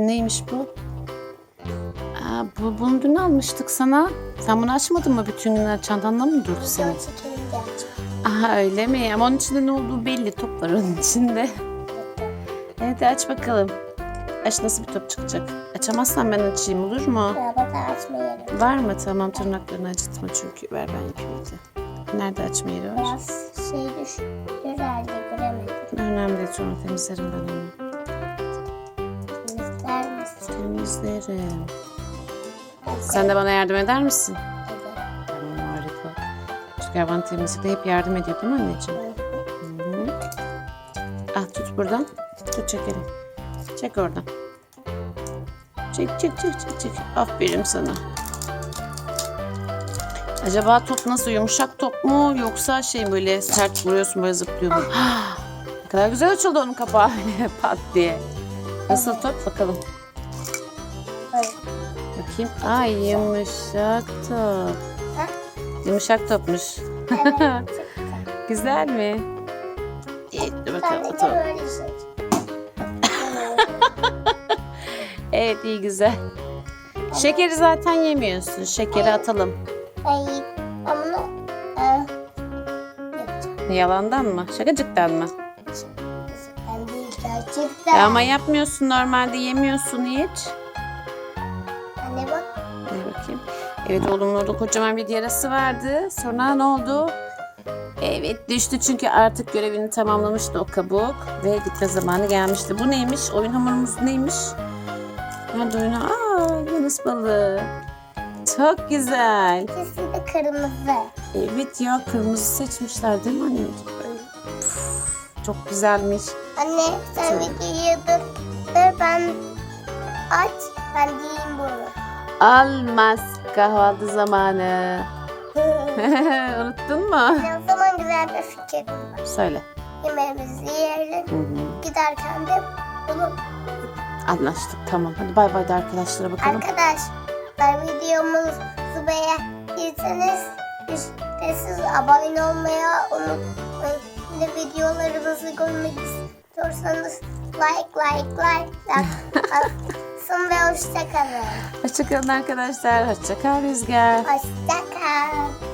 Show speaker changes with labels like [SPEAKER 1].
[SPEAKER 1] Neymiş bu? Aa, bu bunu dün almıştık sana. Sen bunu açmadın mı bütün günler? Çantanda mı durdu senin? Aha öyle mi? Ama onun içinde ne olduğu belli. Top var onun içinde. Evet aç bakalım. Aç nasıl bir top çıkacak? Açamazsan ben açayım olur mu?
[SPEAKER 2] Arabada açmayalım.
[SPEAKER 1] Var mı? Tamam tırnaklarını acıtma çünkü. Ver ben yapayım hadi. Nerede açma yeri var?
[SPEAKER 2] Biraz şey düştü herhalde göremedim.
[SPEAKER 1] Önemli değil sonra temizlerim ben onu. Temizlerim. Sen de bana yardım eder misin? Tamam harika. Çünkü hayvan temizlikte hep yardım ediyor değil mi anneciğim? Hı. Ah tut buradan. Tut çekelim. Çek oradan. Çek çek çek çek çek. Aferin sana. Acaba top nasıl yumuşak top mu yoksa şey böyle sert vuruyorsun böyle zıplıyor mu? ne kadar güzel açıldı onun kapağı pat diye. Nasıl top bakalım.
[SPEAKER 2] Evet.
[SPEAKER 1] Bakayım. Ay yumuşak top.
[SPEAKER 2] Ha?
[SPEAKER 1] Yumuşak topmuş.
[SPEAKER 2] Evet.
[SPEAKER 1] Güzel mi? Dur bakalım
[SPEAKER 2] böyle şey.
[SPEAKER 1] Evet iyi güzel. Şekeri zaten yemiyorsun. Şekeri atalım.
[SPEAKER 2] Ay, bunu e, yapacağım.
[SPEAKER 1] Yalandan mı? Şakacıktan mı?
[SPEAKER 2] Ben değil gerçekten.
[SPEAKER 1] Ya ama yapmıyorsun normalde yemiyorsun hiç. Bakayım. Evet oğlumun orada kocaman bir yarası vardı. Sonra ne oldu? Evet düştü çünkü artık görevini tamamlamıştı o kabuk. Ve gitme zamanı gelmişti. Bu neymiş? Oyun hamurumuz neymiş? Nerede oyunu? Aa Yunus balığı. Çok güzel.
[SPEAKER 2] De kırmızı.
[SPEAKER 1] Evet ya kırmızı seçmişler değil mi anneciğim? Çok güzelmiş.
[SPEAKER 2] Anne sen
[SPEAKER 1] Söyle.
[SPEAKER 2] videoyu ben aç. Ben diyeyim bunu.
[SPEAKER 1] Almaz kahvaltı zamanı. Unuttun mu?
[SPEAKER 2] Ne o zaman güzel bir fikrim var.
[SPEAKER 1] Söyle.
[SPEAKER 2] Yemeğimizi yiyelim.
[SPEAKER 1] Hı hı.
[SPEAKER 2] Giderken de bunu
[SPEAKER 1] Anlaştık tamam. Hadi bay bay de arkadaşlara bakalım.
[SPEAKER 2] Arkadaşlar videomuzu beğendiyseniz ücretsiz abone olmaya unutmayın. Videolarımızı görmek istiyorsanız like like like like ve hoşçakalın.
[SPEAKER 1] Hoşçakalın arkadaşlar. Hoşçakal Rüzgar.
[SPEAKER 2] Hoşçakal.